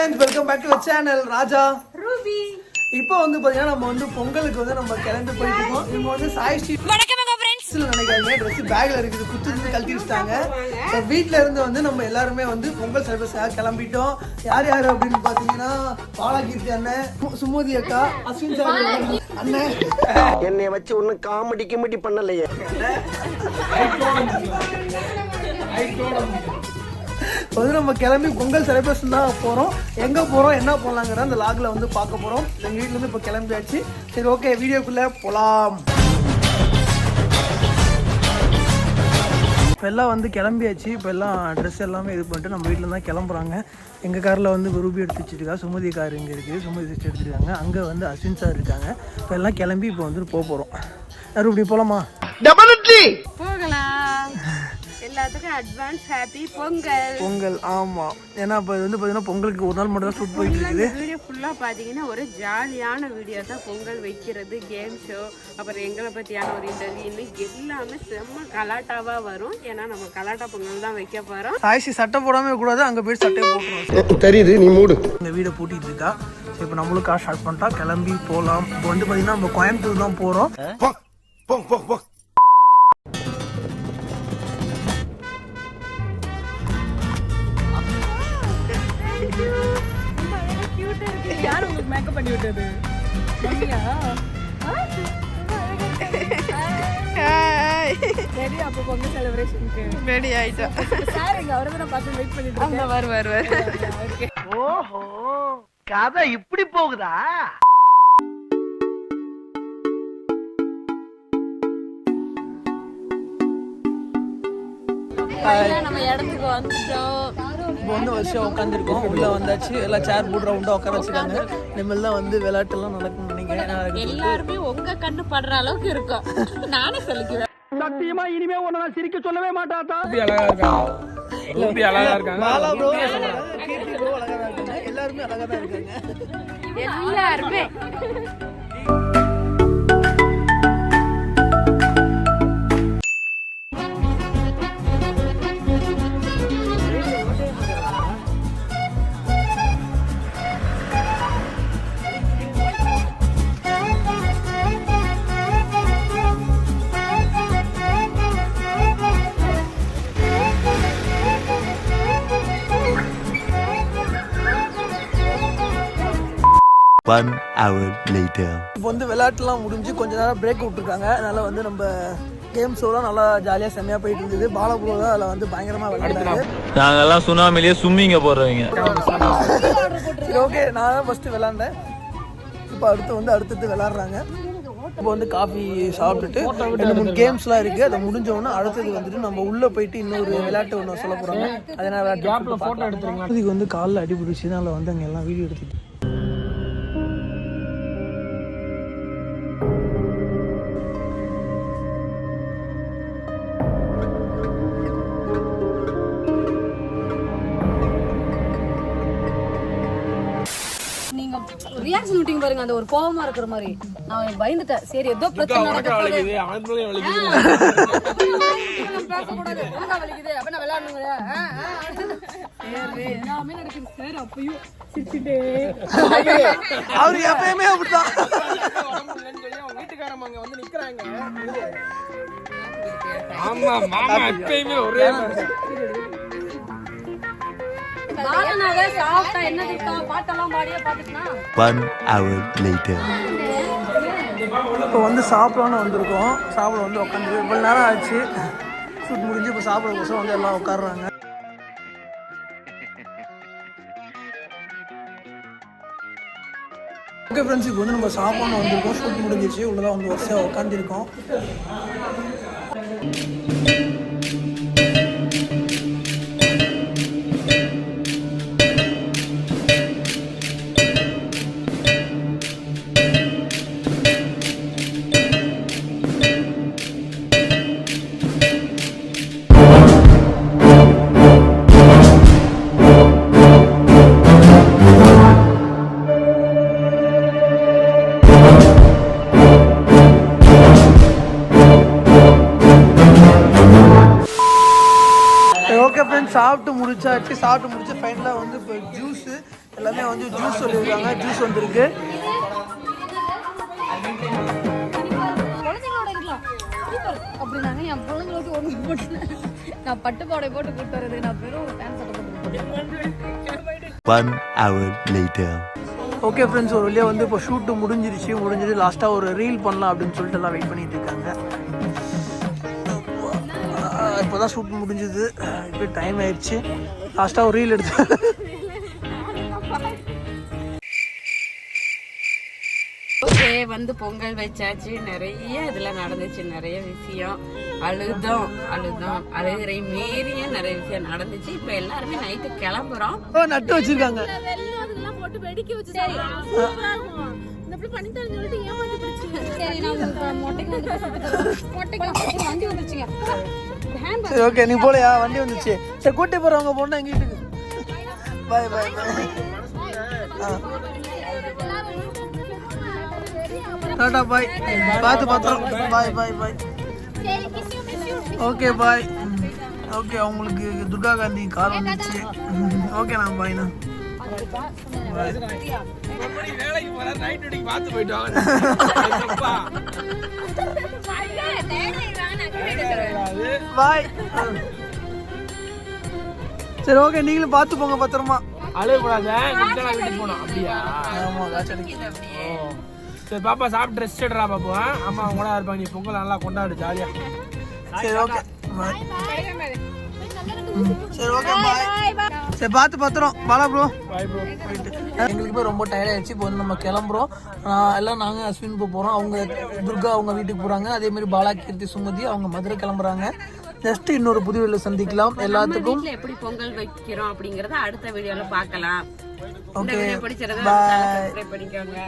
Friends welcome back to channel Raja Ruby இப்போ வந்து பாத்தீங்கன்னா நம்ம வந்து பொங்கலுக்கு வந்து நம்ம கிளம்பி போயிட்டு இருக்கோம். இவங்க வந்து சாய் ஃப்ரெண்ட்ஸ் நினைக்காதீங்க ட்ரெஸ் பேக்ல இருக்குது குத்து இருந்து கழட்டி வச்சிட்டாங்க ஸோ வீட்ல இருந்து வந்து நம்ம எல்லாருமே வந்து பொங்கல் செலிப்ரேஷன் கிளம்பிட்டோம். யார் யார் அப்படின்னு பாத்தீங்கன்னா பாலாகீர்த்தி அண்ணன் சுமதி அக்கா அஸ்வின் சார் அண்ணன். என்னை வச்சு ஒன்னும் காமெடி கிமெடி பண்ணலையே. வந்து நம்ம கிளம்பி பொங்கல் செலிப்ரேஷன் தான் போகிறோம் எங்கே போகிறோம் என்ன போகலாங்கிற அந்த லாகில் வந்து பார்க்க போகிறோம் எங்கள் வீட்டிலேருந்து இப்போ கிளம்பியாச்சு. சரி ஓகே வீடியோக்குள்ளே போகலாம் இப்போ எல்லாம் வந்து கிளம்பியாச்சு. இப்போ எல்லாம் ட்ரெஸ் எல்லாமே இது பண்ணிட்டு நம்ம வீட்டில் தான் கிளம்புறாங்க. எங்கள் காரில் வந்து ரூபி எடுத்து வச்சுருக்கா. சுமதி கார் இங்கே இருக்குது சுமதி சிஸ்டர் எடுத்துருக்காங்க. அங்கே வந்து அஸ்வின் சார் இருக்காங்க. இப்போ எல்லாம் கிளம்பி இப்போ வந்துட்டு போக போகிறோம் யாரும் இப்படி போகலாமா டபுள் இட்லி போகலாம். எல்லாத்துக்கும் அட்வான்ஸ் ஹாப்பி பொங்கல். பொங்கல் ஆமாம் ஏன்னா இப்போ வந்து பார்த்தீங்கன்னா பொங்கலுக்கு ஒரு நாள் மட்டும் தான் ஷூட் போயிட்டு இருக்குது. வீடியோ ஃபுல்லாக பார்த்தீங்கன்னா ஒரு ஜாலியான வீடியோ தான் பொங்கல் வைக்கிறது கேம் ஷோ அப்புறம் எங்களை பற்றியான ஒரு இன்டர்வியூ இன்னும் எல்லாமே செம்ம கலாட்டாவாக வரும். ஏன்னா நம்ம கலாட்டா பொங்கல் தான் வைக்க போகிறோம் ஆயிஷி சட்டை போடாம கூடாது அங்கே போய் சட்டையை போட்டுருவோம். தெரியுது நீ மூடு. இந்த வீடை பூட்டிட்டு இருக்கா? இப்போ நம்மளும் கார் ஸ்டார்ட் பண்ணிட்டா கிளம்பி போகலாம் இப்போ வந்து பார்த்தீங்கன்னா நம்ம கோயம்புத்தூர் தான் போகிறோம் பண்ணி விட்டது ரெடி அப்போ பொங்கல் செலிப்ரேஷனுக்கு ரெடி ஆயிட்டோம். சார் எங்க அவரை தான் பார்த்து வெயிட் பண்ணிட்டு இருக்கேன். வரு வரு வரு. ஓஹோ கதை இப்படி போகுதா? நம்ம இடத்துக்கு வந்துட்டோம். இப்போ வந்து வருஷம் உட்காந்துருக்கோம் உள்ளே வந்தாச்சு. எல்லாம் சேர் போட்டு ரவுண்டாக உட்கார வச்சுருக்காங்க இனிமேல் தான் வந்து விளையாட்டுலாம் நடக்கும்னு நினைக்கிறேன். நான் எல்லாருமே உங்க கண்ணு படுற அளவுக்கு இருக்கும். நானே சொல்லிக்குவேன். சத்தியமா இனிமே உன்னை நான் சிரிக்க சொல்லவே bro, கீர்த்தி bro அழகா தான் இருக்காங்க. எல்லாருமே அழகா தான் இருக்காங்க. எல்லாருமே. One hour later. இப்போ வந்து விளையாட்டுலாம் முடிஞ்சு கொஞ்ச நேரம் பிரேக் விட்டுருக்காங்க. அதனால வந்து நம்ம கேம் ஷோலாம் நல்லா ஜாலியாக செம்மையாக போயிட்டு இருந்தது. பாலபுரோ தான் அதில் வந்து பயங்கரமாக விளையாடுறாங்க நாங்கெல்லாம் சுனாமிலேயே ஸ்விம்மிங்க போடுறவங்க சரி ஓகே நான் தான் ஃபஸ்ட்டு விளாண்டேன் இப்போ அடுத்து வந்து அடுத்தது விளாட்றாங்க இப்போ வந்து காஃபி சாப்பிட்டுட்டு ரெண்டு மூணு கேம்ஸ்லாம் இருக்குது அதை முடிஞ்ச உடனே அடுத்தது வந்துட்டு நம்ம உள்ளே போயிட்டு இன்னொரு விளையாட்டு ஒன்று சொல்ல போகிறாங்க அதனால் விளையாட்டு ஃபோட்டோ எடுத்துருங்க இதுக்கு வந்து காலில் அடிபிடிச்சு அதனால் வந்து அங்கே எல்லாம் வீடியோ எடுத்துட்டு ரியாக்ஷன் விட்டீங்க பாருங்க அந்த ஒரு கோவமா இருக்கிற மாதிரி. நான் பயந்துட்டேன். சரி ஏதோ பிரச்சனை நடக்க போகுது. ஆ, பேசக்கூடாது. வலிக்குது. அப்ப நான். சரி, எல்லாமே நடக்குது சார் அப்பயும் சிரிச்சுட்டே. அவர் எப்பயுமே அப்படிதான் பாலனாவே என்ன பாட்டெல்லாம் பாடியே பாத்துக்கினா. இப்போ வந்து சாப்பிடலான்னு வந்திருக்கோம். சாப்பிட வந்து உட்காந்து இவ்வளோ நேரம் ஆச்சு. ஷூட் முடிஞ்சு இப்போ சாப்பிட கோசம் வந்து எல்லாம் உட்காடுறாங்க ஓகே ஃப்ரெண்ட்ஸ் இப்போ வந்து நம்ம சாப்பாடு வந்திருக்கோம். ஷூட் முடிஞ்சிச்சு உள்ளதான் வந்து வரிசையாக உட்காந்துருக்கோம் ஓகே ஃப்ரெண்ட்ஸ் சாப்பிட்டு முடிச்சாச்சு சாப்பிட்டு முடிச்சு ஃபைனலாக வந்து இப்போ ஜூஸு எல்லாமே வந்து ஜூஸ் சொல்லியிருக்காங்க. ஜூஸ் வந்திருக்கு. அப்படின்னாங்க என் குழந்தைங்களுக்கு ஒன்று போட்டு நான் பட்டு பாடை போட்டு கூட்டு வரது நான் வெறும் பேண்ட் சட்டை போட்டு One hour later. Okay friends ஒரு வழியாக வந்து இப்போ ஷூட்டு முடிஞ்சிருச்சு முடிஞ்சிட்டு லாஸ்ட்டாக ஒரு ரீல் பண்ணலாம் அப்படின்னு சொல்லிட்டு எல்லாம் வெயிட் பண்ணிட்டு இருக்காங்க. இப்போ தான் ஷூட் முடிஞ்சுது. இப்போ டைம் ஆயிடுச்சு. லாஸ்ட்டாக ஒரு ரீல் எடுத்து. ஓகே வந்து பொங்கல் வச்சாச்சு. நிறைய இதுல நடந்துச்சு. நிறைய விஷயம். அழுதோம் அழுதோம். அழுகிற மீறிய நிறைய விஷயம் நடந்துச்சு. இப்ப எல்லாருமே நைட்டு கிளம்புறோம். நட்டு வச்சிருக்காங்க. போட்டு வெடிக்க வச்சு மொட்டைக்கு வந்து மொட்டைக்கு வந்து வண்டி வந்துருச்சுங்க. சரி ஓகே நீ போலையா? வண்டி வந்துச்சு. சரி கூட்டி போகிறவங்க போனா எங்க வீட்டுக்கு? பாய் பாய் பாய் டாடா பாய் பார்த்து பார்த்தோம் பாய் பாய் பாய் ஓகே பாய் ஓகே அவங்களுக்கு துர்கா காந்தி கார் வந்துச்சு. ஓகே நான் பாய்ண்ணா பாய் சரி ஓகே நீங்களும் பார்த்து போங்க பத்திரமா. அழுகக்கூடாது வீட்டுக்கு போனோம் அப்படியா? ஆமா சரி பாப்பா சாப்பிட்டு ரெஸ்ட் எடுறா பாப்பா. அம்மா அவங்க கூட இருப்பாங்க. நீ பொங்கல் நல்லா கொண்டாடு ஜாலியா சரி ஓகே சரி ஓகே பாய் சரி பார்த்து பத்திரம். பாலா ப்ரோ பாய் ப்ரோ எங்களுக்கு போய் ரொம்ப டயர்ட் ஆயிடுச்சு. இப்போ வந்து நம்ம கிளம்புறோம். எல்லாம் நாங்கள் அஸ்வின் போக போகிறோம் அவங்க துர்கா அவங்க வீட்டுக்கு போகிறாங்க அதே மாதிரி பாலா கீர்த்தி சுமதி அவங்க மதுரை கிளம்புறாங்க. நெக்ஸ்ட் இன்னொரு புது வீடியோவில் சந்திக்கலாம் எல்லாத்துக்கும் எப்படி பொங்கல் வைக்கிறோம் அப்படிங்கறத அடுத்த வீடியோல பார்க்கலாம். Bye. சப்ஸ்கிரைப் பண்ணிக்கோங்க.